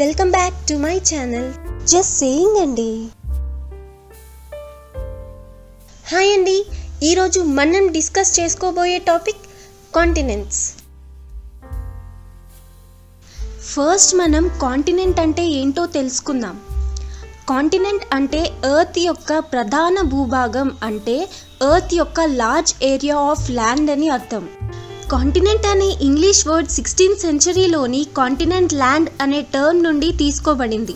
Welcome back to my channel just saying అండి hi అండి ఈరోజు మనం డిస్కస్ చేసుకోబోయే టాపిక్ కాంటినెంట్స్ ఫస్ట్ మనం కాంటినెంట్ అంటే ఏంటో తెలుసుకుందాం. కాంటినెంట్ అంటే ఎర్త్ యొక్క ప్రధాన భూభాగం అంటే ఎర్త్ యొక్క లార్జ్ ఏరియా ఆఫ్ ల్యాండ్ అని అర్థం. కాంటినెంట్ అనే ఇంగ్లీష్ వర్డ్ సిక్స్టీన్త్ సెంచరీలోని కాంటినెంట్ ల్యాండ్ అనే టర్మ్ నుండి తీసుకోబడింది.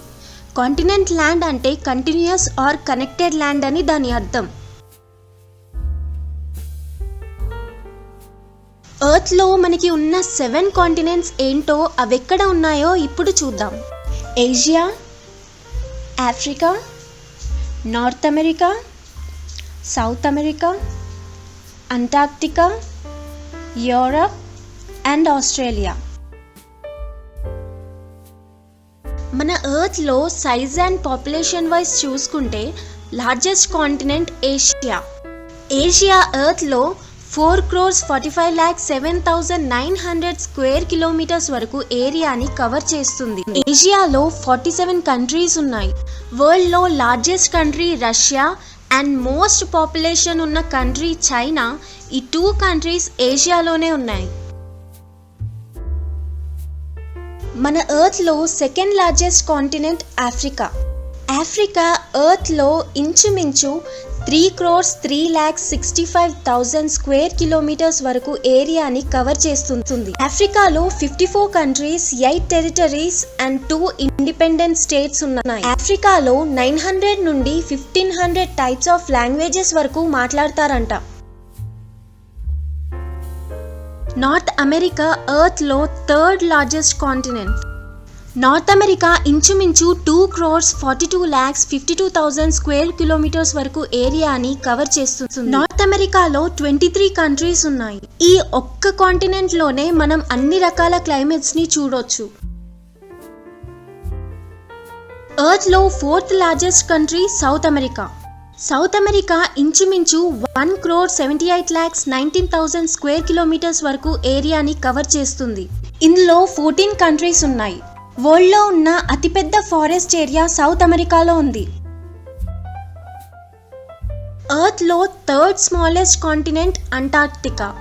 కాంటినెంట్ ల్యాండ్ అంటే కంటిన్యూస్ ఆర్ కనెక్టెడ్ ల్యాండ్ అని దాని అర్థం. ఎర్త్లో మనకి ఉన్న సెవెన్ కాంటినెంట్స్ ఏంటో అవెక్కడ ఉన్నాయో ఇప్పుడు చూద్దాం. Asia Africa North America South America Antarctica Europe and Australia మన ఎర్త్లో సైజ్ అండ్ పాపులేషన్ వైజ్ చూసుకుంటే largest continent Asia Asia ఎర్త్లో four crores forty five lakh seven thousand nine hundred square kilometres వరకు ఏరియాని cover చేస్తుంది. ఏషియాలో ఫార్టీ సెవెన్ కంట్రీస్ ఉన్నాయి. వరల్డ్లో largest country Russia and most population ఉన్న country China ఈ two countries ఏషియాలోనే ఉన్నాయి. మన ఎర్త్లో second largest continent Africa Africa ఎర్త్లో ఇంచుమించు three crores three lakhs sixty five thousand square kilometres వరకు ఏరియాని కవర్ చేస్తుంది. ఆఫ్రికాలో fifty four countries eight territories and two independent states ఉన్నాయి. ఆఫ్రికాలో నైన్ హండ్రెడ్ నుండి fifteen hundred types of languages వరకు మాట్లాడతారంట. North America ఎర్త్లో third largest continent. North America ఇంచుమించు two crores forty two lakhs fifty two thousand square kilometres వరకు ఏరియాని cover చేస్తుంది. North అమెరికాలో ట్వంటీ త్రీ కంట్రీస్ ఉన్నాయి. ఈ ఒక్క కాంటినెంట్లోనే మనం అన్ని రకాల క్లైమేట్స్ని చూడొచ్చు. ఎర్త్లో fourth largest country South America South America ఇంచుమించు one crore seventy eight lakhs nineteen thousand square kilometres వరకు ఏరియాని కవర్ చేస్తుంది. ఇందులో ఫోర్టీన్ కంట్రీస్ ఉన్నాయి. వరల్డ్లో ఉన్న అతిపెద్ద ఫారెస్ట్ ఏరియా సౌత్ అమెరికాలో ఉంది. ఎర్త్లో third smallest continent Antarctica.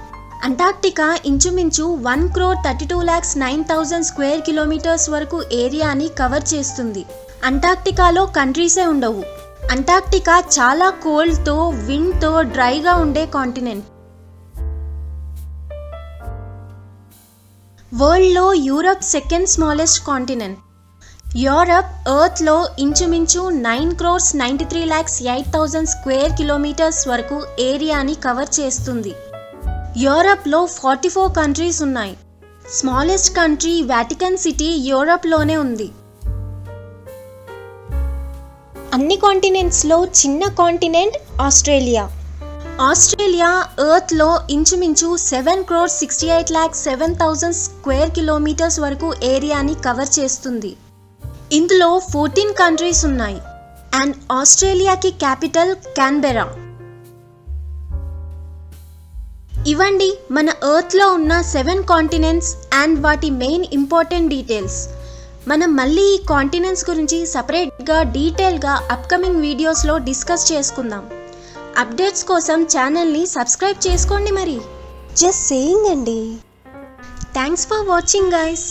Antarctica ఇంచుమించు one crore thirty two lakhs nine thousand square kilometres వరకు ఏరియాని కవర్ చేస్తుంది. అంటార్క్టికాలో కంట్రీసే ఉండవు. అంటార్క్టికా చాలా కోల్డ్తో విండ్తో డ్రైగా ఉండే కాంటినెంట్. వరల్డ్లో Europe second smallest continent. Europe ఎర్త్లో ఇంచుమించు nine crores ninety three lakhs eight thousand square kilometres వరకు ఏరియాని కవర్ చేస్తుంది. యూరప్లో ఫార్టీ ఫోర్ కంట్రీస్ ఉన్నాయి. స్మాలెస్ట్ కంట్రీ వాటికన్ సిటీ యూరప్లోనే ఉంది. అన్ని కాంటినెంట్స్లో చిన్న కాంటినెంట్ ఆస్ట్రేలియా. ఆస్ట్రేలియా ఎర్త్లో ఇంచుమించు seven crore sixty eight lakh seven thousand square kilometres వరకు ఏరియాని కవర్ చేస్తుంది. ఇందులో ఫోర్టీన్ కంట్రీస్ ఉన్నాయి. అండ్ ఆస్ట్రేలియాకి క్యాపిటల్ క్యాన్బెరా. ఇవండి మన ఎర్త్లో ఉన్న సెవెన్ కాంటినెంట్స్ అండ్ వాటి మెయిన్ ఇంపార్టెంట్ డీటెయిల్స్. మనం మళ్ళీ ఈ కాంటినెంట్స్ గురించి సపరేట్గా డీటెయిల్గా అప్కమింగ్ వీడియోస్లో డిస్కస్ చేసుకుందాం. అప్డేట్స్ కోసం ఛానల్ని సబ్స్క్రైబ్ చేసుకోండి మరి. జస్ట్ సేయింగ్ అండి. Thanks for watching guys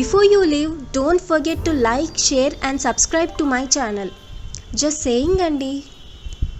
before you leave don't forget to like share and subscribe to my channel just saying అండి